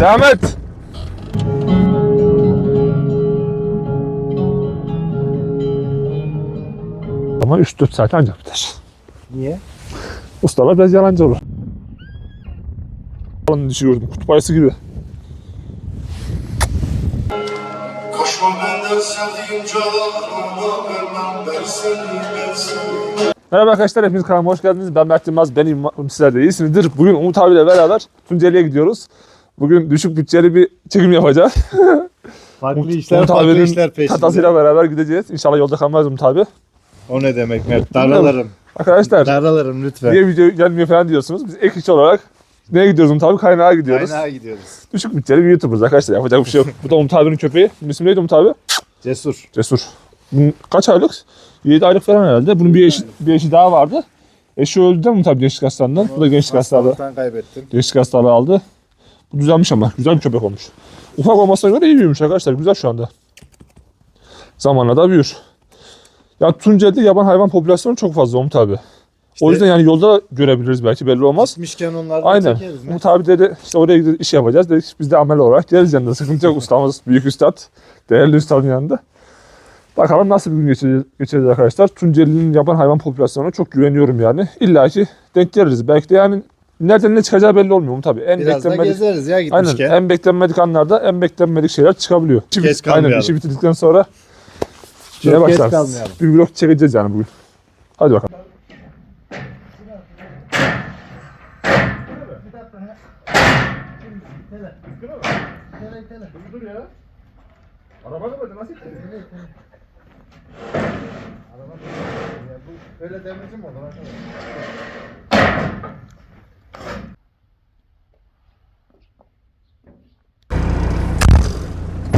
Devam et. Ama 3-4 saat ancak biter. Niye? Ustalar biraz yalancı olur. Falan düşüyordum kutup ayısı gibi. Merhaba arkadaşlar hepiniz kanalıma hoş geldiniz. Ben Mert Yılmaz, ben umarım sizler de iyisinizdir. Bugün Umut abiyle beraber Tunceli'ye gidiyoruz. Bugün düşük bütçeli bir çekim yapacağız. Farklı işler, Umut farklı işler peşinde. Tatasıyla beraber gideceğiz. İnşallah yolda kalmaz Umut abi. O ne demek Mert? Daralarım. Arkadaşlar Daralarım lütfen. niye video gelmiyor falan diyorsunuz. Biz ek iş olarak neye gidiyoruz Umut abi? Kaynağa gidiyoruz. Kaynağa gidiyoruz. Düşük bütçeli bir YouTuber'ız arkadaşlar. Yapacak bir şey yok. Bu da Umut abinin köpeği. Bunun ismi neydi Umut abi? Cesur. Cesur. Kaç aylık? 7 aylık falan herhalde. Bunun bir eşi, bir eşi daha vardı. Eşi öldü de Umut abi gençlik hastalığından. Bu da gençlik hastalığı. Hastalıktan kaybettim. Gençlik hastalığı aldı. Düzelmiş ama. Güzel bir köpek olmuş. Ufak olmasına göre iyi büyümüş arkadaşlar. Güzel şu anda. Zamanla da büyür. Ya Tunceli'de yaban hayvan popülasyonu çok fazla Umut abi. İşte o yüzden yani yolda görebiliriz belki belli olmaz. Gitmişken onlardan Aynen. çekeriz? Umut abi dedi işte oraya gidip iş yapacağız. Dedik biz de amel olarak geliriz yanında. Sıkıntı yok ustamız. Büyük üstad. Değerli üstadın yanında. Bakalım nasıl bir gün geçireceğiz, geçireceğiz arkadaşlar. Tunceli'nin yaban hayvan popülasyonuna çok güveniyorum yani. İlla ki denk geliriz. Belki de yani nereden ne çıkacağı belli olmuyor tabii. En Biraz da beklenmedik, gezeriz ya aynen, gitmişken. en beklenmedik anlarda en beklenmedik şeyler çıkabiliyor. İşi Geç bit- aynen, kalmayalım. işi bitirdikten sonra şeye Çok geç başlarız. kalmayalım. Bir vlog çekeceğiz yani bugün. Hadi bakalım. Öyle demeci mi olur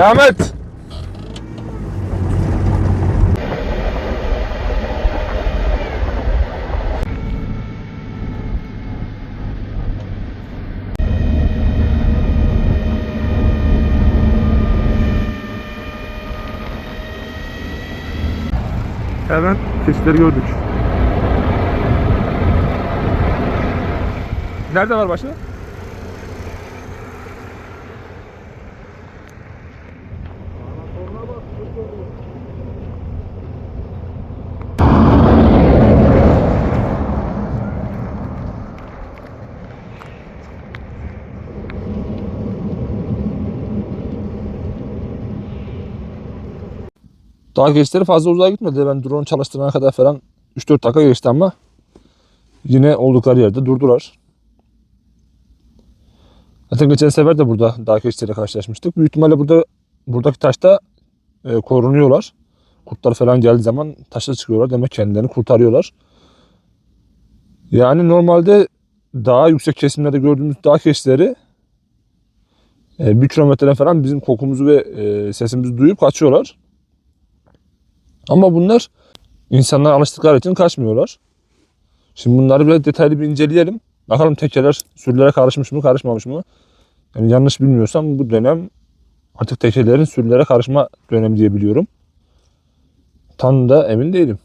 Devam et. Hemen keçileri gördük. Nerede var başka? Dağ geçişleri fazla uzağa gitmedi. Ben drone çalıştırana kadar falan 3-4 dakika geçti ama yine oldukları yerde durdular. Zaten geçen sefer de burada dağ geçişleriyle karşılaşmıştık. Büyük ihtimalle burada buradaki taşta e, korunuyorlar. Kurtlar falan geldiği zaman taşa çıkıyorlar. Demek kendilerini kurtarıyorlar. Yani normalde daha yüksek kesimlerde gördüğümüz dağ keçileri e, bir kilometreden falan bizim kokumuzu ve e, sesimizi duyup kaçıyorlar. Ama bunlar insanlar alıştıkları için kaçmıyorlar. Şimdi bunları biraz detaylı bir inceleyelim. Bakalım tekeler sürülere karışmış mı karışmamış mı? Yani yanlış bilmiyorsam bu dönem artık tekelerin sürülere karışma dönemi diye biliyorum. Tam da emin değilim.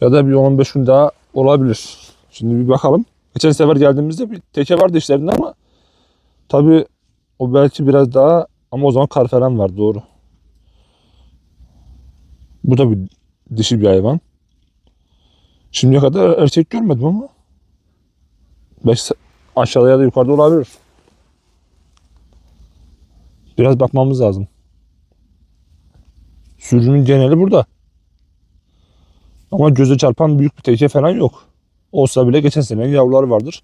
Ya da bir 15 gün daha olabilir. Şimdi bir bakalım. Geçen sefer geldiğimizde bir teke vardı işlerinde ama tabii o belki biraz daha ama o zaman kar falan var doğru. Bu da bir dişi bir hayvan. Şimdiye kadar erkek görmedim ama. Belki aşağıda ya da yukarıda olabilir. Biraz bakmamız lazım. Sürünün geneli burada. Ama göze çarpan büyük bir teke falan yok. Olsa bile geçen sene yavruları vardır.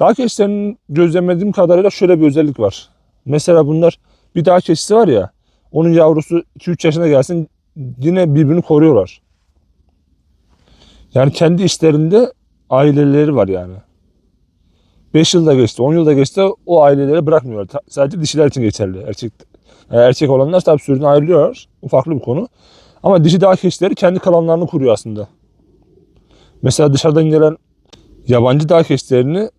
Dağ keçilerinin gözlemlediğim kadarıyla şöyle bir özellik var. Mesela bunlar bir dağ keçisi var ya. Onun yavrusu 2-3 yaşına gelsin yine birbirini koruyorlar. Yani kendi işlerinde aileleri var yani. 5 yılda geçti, 10 yılda geçti o aileleri bırakmıyorlar. Sadece dişiler için geçerli. Erkek yani erkek olanlar tabii sürüden ayrılıyorlar. Bu farklı bir konu. Ama dişi dağ keçileri kendi kalanlarını kuruyor aslında. Mesela dışarıdan gelen yabancı dağ keçilerini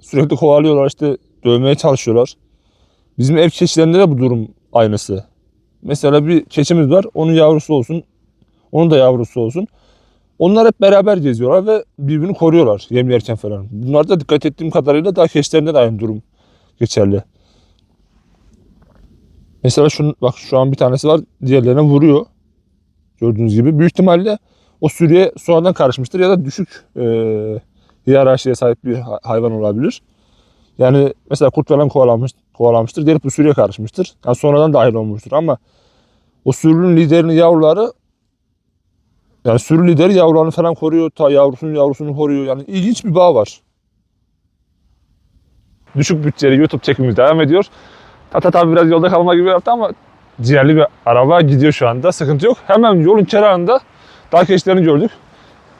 sürekli kovalıyorlar işte dövmeye çalışıyorlar. Bizim ev keçilerinde de bu durum aynısı. Mesela bir keçimiz var. Onun yavrusu olsun. Onun da yavrusu olsun. Onlar hep beraber geziyorlar ve birbirini koruyorlar yem yerken falan. Bunlarda dikkat ettiğim kadarıyla dağ keçilerinde de aynı durum geçerli. Mesela şun, bak şu an bir tanesi var diğerlerine vuruyor. Gördüğünüz gibi. Büyük ihtimalle o sürüye sonradan karışmıştır ya da düşük e, hiyerarşiye sahip bir ha- hayvan olabilir. Yani mesela kurt falan kovalamış, kovalamıştır. Gelip bu sürüye karışmıştır. Yani sonradan dahil olmuştur ama o sürünün liderinin yavruları yani sürü lideri yavrularını falan koruyor. Ta yavrusunun yavrusunu koruyor. Yani ilginç bir bağ var. Düşük bütçeli YouTube çekimimiz devam ediyor. Tata tabi biraz yolda kalma gibi yaptı ama ciğerli bir araba gidiyor şu anda. Sıkıntı yok. Hemen yolun kenarında dağ keçilerini gördük.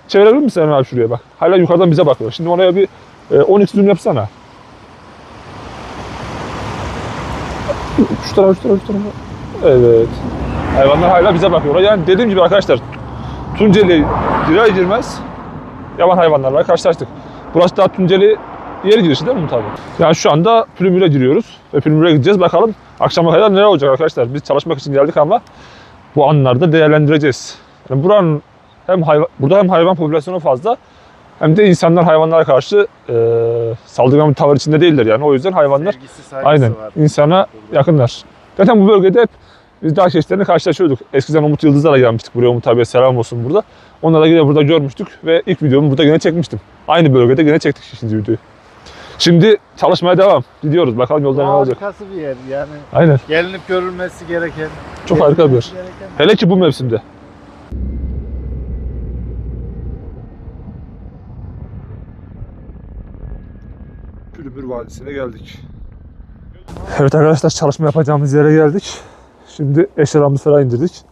Çevirebilir misin Emre abi şuraya bak. Hala yukarıdan bize bakıyor. Şimdi oraya bir e, 10x zoom yapsana. Şu tarafa, şu tarafa, şu tarafa. Evet. Hayvanlar hala bize bakıyorlar. Yani dediğim gibi arkadaşlar Tunceli girer girmez yaban hayvanlarla karşılaştık. Burası daha Tunceli yer girişi değil mi tabii? Yani şu anda Pülümür'e giriyoruz ve Pülümür'e gideceğiz. Bakalım akşama kadar neler olacak arkadaşlar. Biz çalışmak için geldik ama bu anlarda değerlendireceğiz. Yani buranın hem hayvan, burada hem hayvan popülasyonu fazla hem de insanlar hayvanlara karşı e, saldırgan bir tavır içinde değiller yani. O yüzden hayvanlar aynen var. insana yakınlar. Zaten bu bölgede hep biz dağ keçilerine karşılaşıyorduk. Eskiden Umut Yıldızlar'a gelmiştik buraya. Umut abiye selam olsun burada. Onları da yine burada görmüştük ve ilk videomu burada yine çekmiştim. Aynı bölgede yine çektik ikinci videoyu. Şimdi çalışmaya devam. Gidiyoruz. Bakalım yolda ne olacak. Harikası bir yer yani. Aynen. Gelinip görülmesi gereken. Çok harika bir yer. Hele ki bu mevsimde. Pülümür Vadisi'ne geldik. Evet arkadaşlar çalışma yapacağımız yere geldik. Şimdi eşyalarımızı falan indirdik.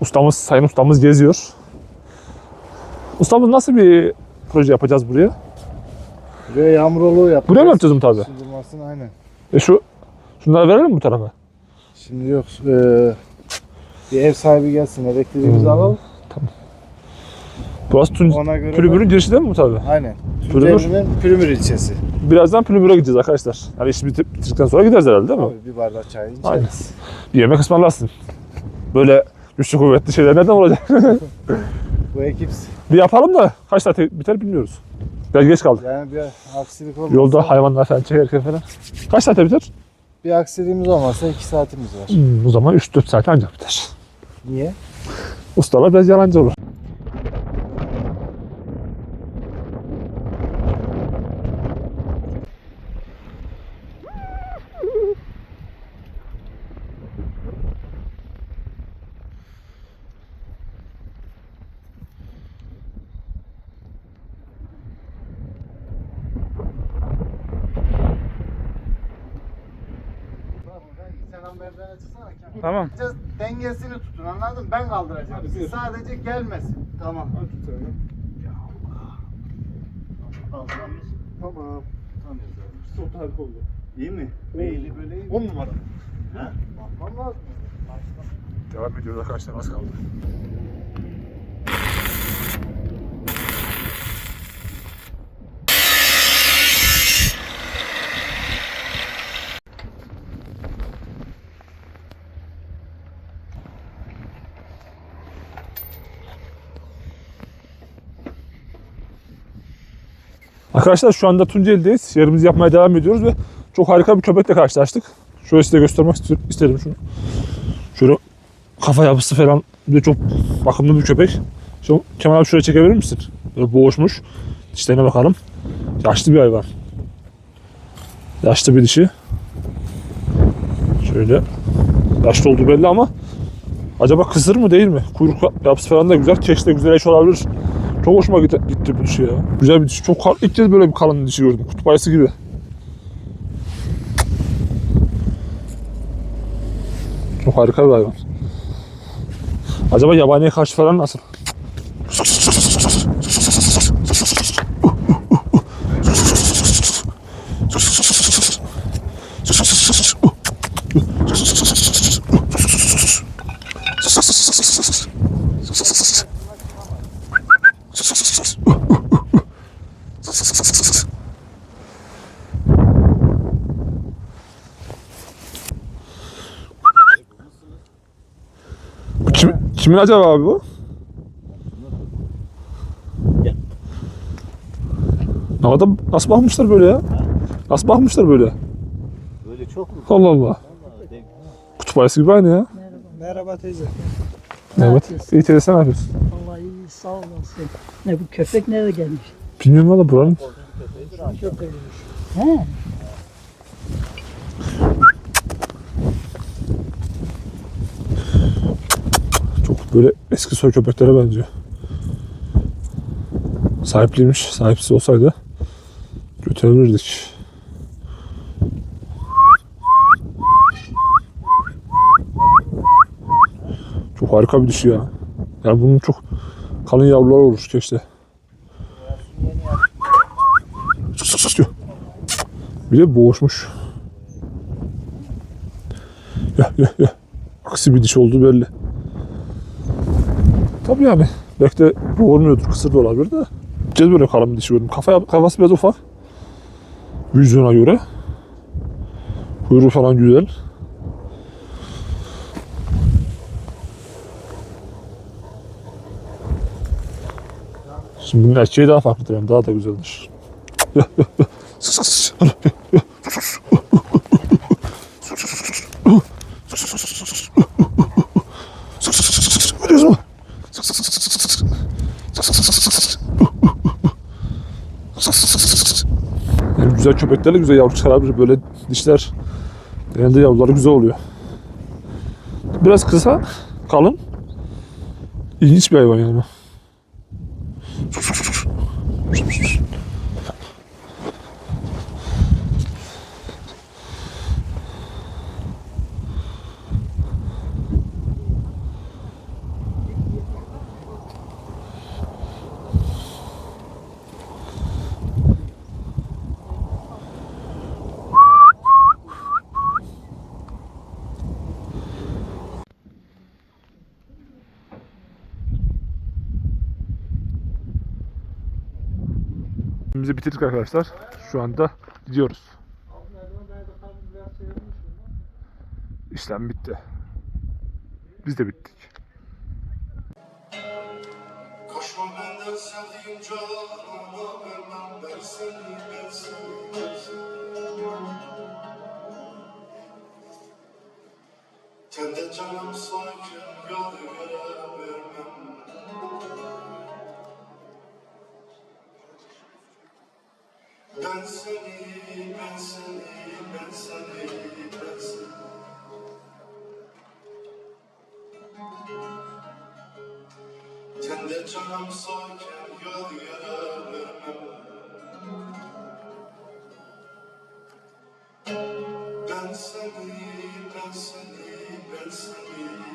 Ustamız, sayın ustamız geziyor. Ustamız nasıl bir proje yapacağız buraya? Buraya yağmurluğu yapacağız. Buraya mı yapacağız Umut abi? Su durmasın aynen. E şu, şunları verelim mi bu tarafa? Şimdi yok. eee, bir ev sahibi gelsin. Elektriğimizi Hmm. alalım. Burası Tun Ona göre Pülümür'ün girişi değil mi Umut abi? de- Aynen. Pülümür. Pülümür ilçesi. Birazdan Pülümür'e gideceğiz arkadaşlar. Yani iş bitip, bitirdikten sonra gideriz herhalde değil mi? Abi bir bardak çay içeriz. Aynen. Bir yemek ısmarlarsın. Böyle güçlü kuvvetli şeyler nereden olacak? Bu ekip bir yapalım da kaç saat biter bilmiyoruz. Biraz geç kaldık. yani bir aksilik olmazsa. Yolda hayvanlar falan çekerken falan. Kaç saate biter? Bir aksiliğimiz olmazsa iki saatimiz var. Hmm, o zaman 3-4 saat ancak biter. Niye? Ustalar biraz yalancı olur. Tamam. Dengesini tutun anladın mı? Ben kaldıracağım. Siz sadece gelmesin. Tamam. Kaldıramıyoruz. Tamam. Tutamıyoruz abi. İyi mi? Meyili böyle iyi mi? 10 numara. He? Bakmam lazım. Devam ediyoruz arkadaşlar az kaldı. Arkadaşlar şu anda Tunceli'deyiz. Yerimizi yapmaya devam ediyoruz ve çok harika bir köpekle karşılaştık. Şöyle size göstermek istedim şunu. Şöyle kafa yapısı falan bir de çok bakımlı bir köpek. Şu Kemal abi şuraya çekebilir misin? Böyle boğuşmuş. Dişlerine bakalım. Yaşlı bir hayvan. Yaşlı bir dişi. Şöyle. Yaşlı olduğu belli ama acaba kısır mı değil mi? Kuyruk yapısı falan da güzel. Keş de güzel eş olabilir. Çok hoşuma gitti, gitti bu dişi ya. Güzel bir dişi. Çok kal- ilk kez böyle bir kalın dişi gördüm. Kutup ayısı gibi. Çok harika bir hayvan. Acaba yabaniye karşı falan nasıl? Kim, ee, kimin acaba abi bu? Ne kadar nasıl bakmışlar böyle ya? Nasıl bakmışlar böyle? Böyle çok mu? Allah Allah. Kutup ayısı gibi aynı ya. Merhaba teyze. Merhaba. İyi teyze sen ne yapıyorsun? Vallahi iyi sağ olasın. Ne bu köpek nerede gelmiş? Bilmiyorum valla buranın. Köpeğiymiş. He. Böyle eski soy köpeklere benziyor. Sahipliymiş. Sahipsiz olsaydı götürebilirdik. Çok harika bir dişi ya. Yani bunun çok kalın yavruları olur keşke. Sık sık sık diyor. Bir de boğuşmuş. Ya ya ya. Aksi bir diş olduğu belli. Tabii yani. Belki de boğulmuyordur. Kısır da olabilir de. Gez böyle kalın dişi gördüm. Kafa, kafası biraz ufak. Vücuduna göre. Kuyruğu falan güzel. Şimdi bunun erkeği daha farklıdır yani. Daha da güzeldir. Biliyorsun mu? Yani güzel köpeklerle güzel yavru çıkarabilir. Böyle dişler genelde yavruları güzel oluyor. Biraz kısa, kalın. İlginç bir hayvan yani. Bizi bitirdik arkadaşlar. Şu anda gidiyoruz. İşlem bitti. Biz de bittik. Benden sevdiğim canıma vermem ben canım seni, ben seni, ben seni, ben seni Tende canım sakin yol seni, ben seni, ben seni, ben seni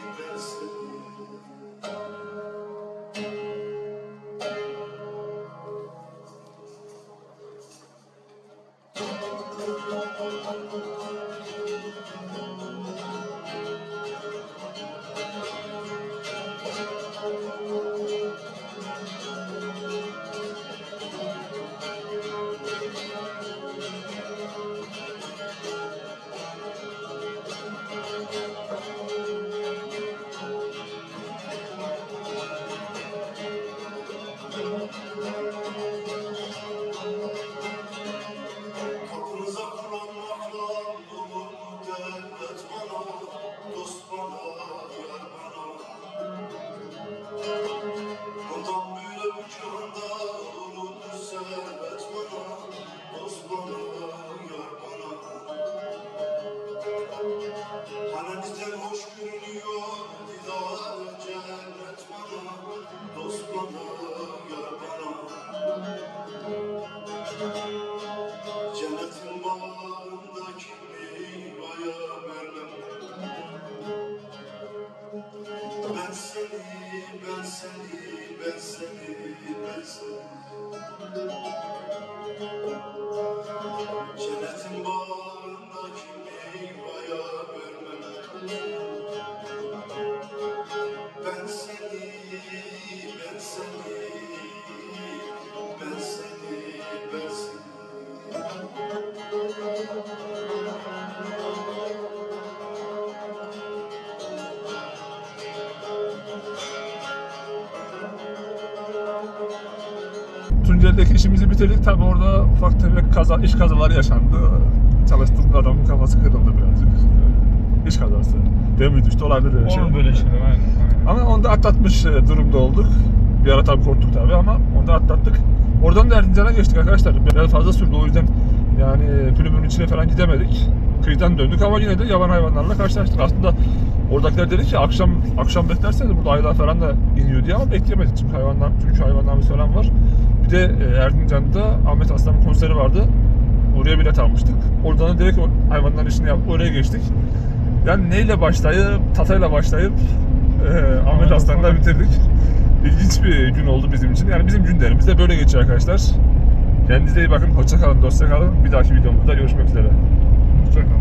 Ben seni, ben seni, ben seni, ben seni. Cennetin bağındaki Tunceli'deki işimizi bitirdik. Tabi orada ufak tefek kaza, iş kazaları yaşandı. Çalıştığım adamın kafası kırıldı birazcık. İş kazası. Demir düştü olabilir öyle şey. Olur böyle şeyler aynen. aynen. Ama onu da atlatmış e, durumda olduk. Bir ara tabii korktuk tabii ama onu da atlattık. Oradan da Erzincan'a geçtik arkadaşlar. Biraz fazla sürdü o yüzden yani kulübün içine falan gidemedik. Kıyıdan döndük ama yine de yaban hayvanlarla karşılaştık. Aslında oradakiler dedi ki akşam akşam beklerseniz burada ayılar falan da iniyor diye ama beklemedik. Çünkü hayvanlar, çünkü hayvanlarımız falan var. Bir de e, Erzincan'da Ahmet Aslan'ın konseri vardı. Oraya bilet almıştık. Oradan da direkt hayvanların işini yapıp oraya geçtik. Yani neyle başlayıp, tatayla başlayıp e, Ahmet Aslan'la bitirdik. İlginç bir gün oldu bizim için. Yani bizim günlerimiz de böyle geçiyor arkadaşlar. Kendinize iyi bakın. Hoşça kalın, dostça kalın. Bir dahaki videomuzda görüşmek üzere. Hoşçakalın.